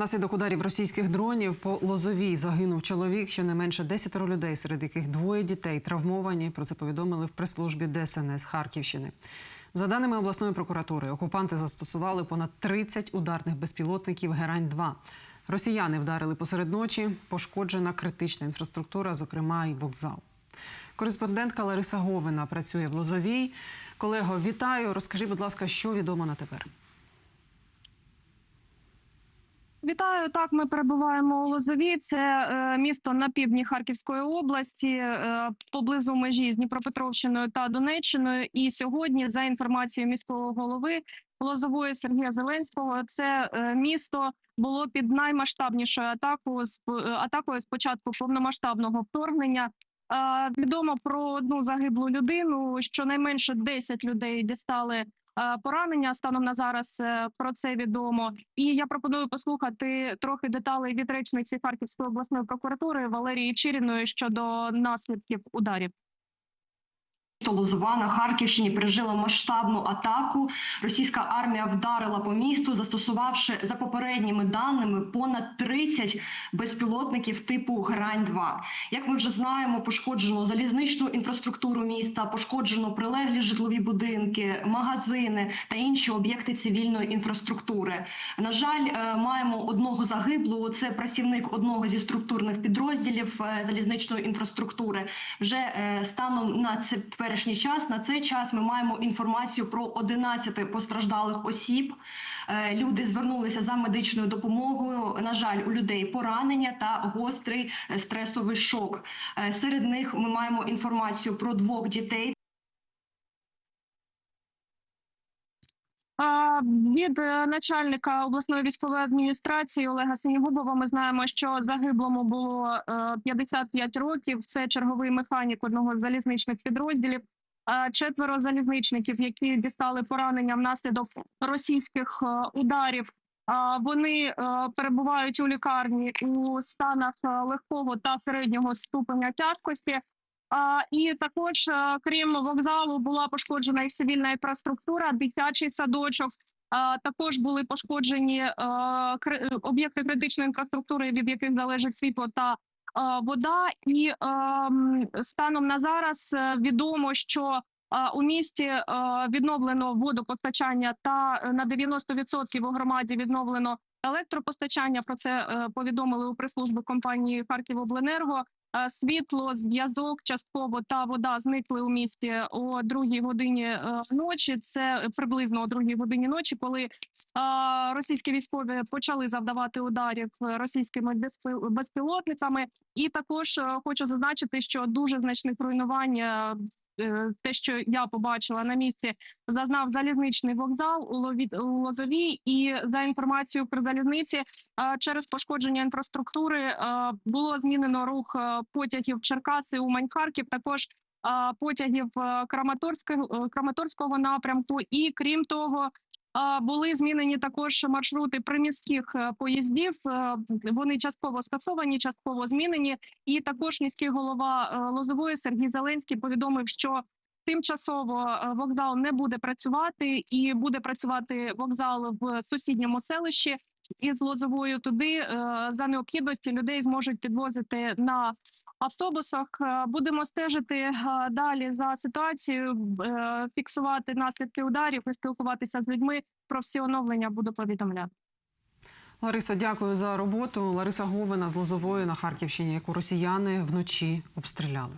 Внаслідок ударів російських дронів по Лозовій загинув чоловік. Щонайменше 10 людей, серед яких двоє дітей травмовані. Про це повідомили в прес-службі ДСНС Харківщини. За даними обласної прокуратури, окупанти застосували понад 30 ударних безпілотників Герань-2. Росіяни вдарили посеред ночі. Пошкоджена критична інфраструктура, зокрема і вокзал. Кореспондентка Лариса Говина працює в Лозовій. Колего, вітаю. Розкажи, будь ласка, що відомо на тепер. Вітаю. Так, ми перебуваємо у Лозові. Це е, місто на півдні Харківської області, е, поблизу межі з Дніпропетровщиною та Донеччиною. І сьогодні, за інформацією міського голови Лозової Сергія Зеленського, це е, місто було під наймасштабнішою атакою атакою з початку повномасштабного вторгнення. Відомо про одну загиблу людину. Щонайменше 10 людей дістали поранення. Станом на зараз е, про це відомо. І я пропоную послухати трохи деталей від речниці Харківської обласної прокуратури Валерії Чиріної щодо наслідків ударів. Лозова на Харківщині пережила масштабну атаку. Російська армія вдарила по місту, застосувавши за попередніми даними понад 30 безпілотників типу Грань 2 Як ми вже знаємо, пошкоджено залізничну інфраструктуру міста, пошкоджено прилеглі житлові будинки, магазини та інші об'єкти цивільної інфраструктури. На жаль, е, маємо одного загиблого. Це працівник одного зі структурних підрозділів е, залізничної інфраструктури. Вже е, станом на це теперішній час на цей час ми маємо інформацію про 11 постраждалих осіб. Е, Люди звернулися за медичною допомогою. На жаль, у людей поранення та гострий стресовий шок. Е, Серед них ми маємо інформацію про двох дітей. Від е, начальника обласної військової адміністрації Олега Синігубова ми знаємо, що загиблому було е, 55 років. Це черговий механік одного з залізничних підрозділів. Четверо залізничників, які дістали поранення внаслідок російських е, ударів. Вони е, перебувають у лікарні у станах е, легкого та середнього ступеня тяжкості. І також, е, крім вокзалу, була пошкоджена і цивільна інфраструктура, дитячий садочок. Також були пошкоджені е, об'єкти критичної інфраструктури, від яких залежить світло та е, вода. І ем, станом на зараз відомо, що у місті відновлено водопостачання та на 90% у громаді відновлено електропостачання. Про це повідомили у прес-служби компанії Харківобленерго. Е, Світло, зв'язок частково та вода зникли у місті о другій годині е, ночі. Це приблизно о другій годині ночі, коли е, російські військові почали завдавати ударів російськими безпілотниками. І також хочу зазначити, що дуже значних руйнувань, те, що я побачила на місці, зазнав залізничний вокзал у Лозовій. І за інформацією про залізниці, е, через пошкодження інфраструктури е, було змінено рух е, потягів Черкаси Умань Харків, також е, потягів е, Краматорського, е, Краматорського напрямку. І крім того, е, були змінені також маршрути приміських е, поїздів. Е, Вони частково скасовані, частково змінені. І також міський голова е, Лозової Сергій Зеленський повідомив, що тимчасово вокзал не буде працювати, і буде працювати вокзал в сусідньому селищі. Із Лозовою туди е, за необхідності людей зможуть підвозити на автобусах. Е, Будемо стежити е, далі за ситуацією, фіксувати наслідки ударів і спілкуватися з людьми. Про всі оновлення буду повідомляти. Лариса, дякую за роботу. Лариса Говина з Лозової на Харківщині, яку росіяни вночі обстріляли.